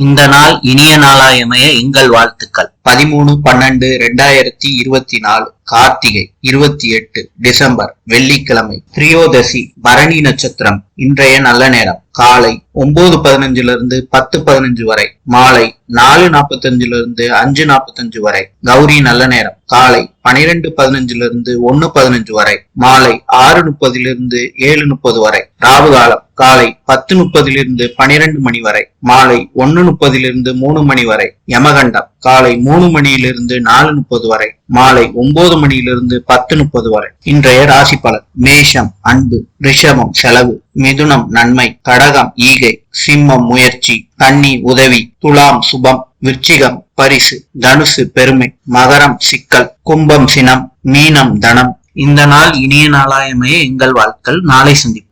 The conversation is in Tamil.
இந்த நாள் இனிய நாளாயமைய எங்கள் வாழ்த்துக்கள். பதிமூணு பன்னெண்டு ரெண்டாயிரத்தி இருபத்தி நாலு கார்த்திகை இருபத்தி எட்டு டிசம்பர் வெள்ளிக்கிழமை திரியோதசி பரணி நட்சத்திரம் இன்றைய நல்ல நேரம். காலை ஒன்பது பதினஞ்சுல இருந்து பத்து பதினஞ்சு வரை மாலை நாலு நாற்பத்தஞ்சுல இருந்து அஞ்சு நாற்பத்தஞ்சு வரை கௌரி நல்ல நேரம். காலை பனிரெண்டு பதினஞ்சுல இருந்து ஒன்னு பதினஞ்சு வரை மாலை ஆறு முப்பதிலிருந்து ஏழு முப்பது வரை ராவு காலம். காலை பத்து முப்பதிலிருந்து பனிரெண்டு மணி வரை மாலை ஒன்னு முப்பதிலிருந்து மூணு மணி வரை யமகண்டம். காலை மூணு மணியிலிருந்து நாலு முப்பது வரை மாலை ஒன்பது மணியிலிருந்து பத்து முப்பது வரை. இன்றைய ராசி பலன் மேஷம் அன்பு ரிஷபம் செலவு மிதுனம் நன்மை கடகம் ஈகை சிம்மம் முயற்சி கன்னி உதவி துலாம் சுபம் விருச்சிகம் பரிசு தனுசு பெருமை மகரம் சிக்கல் கும்பம் சினம் மீனம் தனம். இந்த நாள் இனிய நாளாயமைய எங்கள் வாழ்க்கை நாளை சந்திப்போம்.